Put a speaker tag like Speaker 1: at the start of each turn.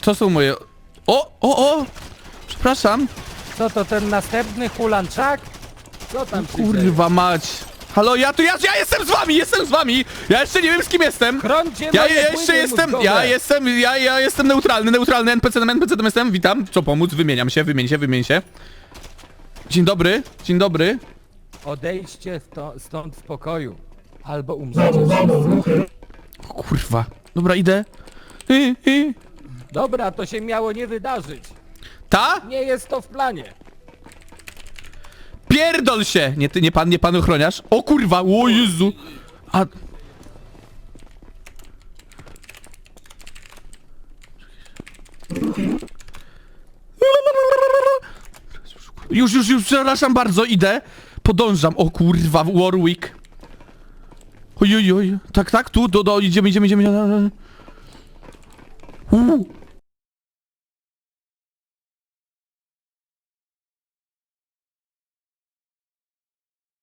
Speaker 1: Co są moje... O, o, o! Przepraszam.
Speaker 2: Co to ten następny hulanczak? Co tam się dzieje?
Speaker 1: Kurwa mać. Halo, ja tu, ja, ja jestem z wami, jestem z wami! Ja jeszcze nie wiem z kim jestem.
Speaker 2: Chroncie
Speaker 1: Ja,
Speaker 2: moje
Speaker 1: ja jeszcze
Speaker 2: płyny
Speaker 1: jestem,
Speaker 2: mózgowe.
Speaker 1: ja jestem, ja, ja jestem neutralny, neutralny, NPC, NPC jestem, witam, co pomóc, wymieniam się, wymień się, wymień się. Dzień dobry, dzień dobry.
Speaker 2: Odejdźcie sto, stąd w pokoju. Albo umrzecie
Speaker 1: kurwa, dobra, idę. Y, y.
Speaker 2: Dobra, to się miało nie wydarzyć.
Speaker 1: Ta?
Speaker 2: Nie jest to w planie.
Speaker 1: Pierdol się! Nie, ty, nie pan, nie pan ochroniarz. O kurwa, o Jezu. A... Już, już, już, przepraszam bardzo, idę. Podążam. O kurwa, Warwick. Oj, oj, oj. Tak, tak, tu, do, do, idziemy, idziemy, idziemy.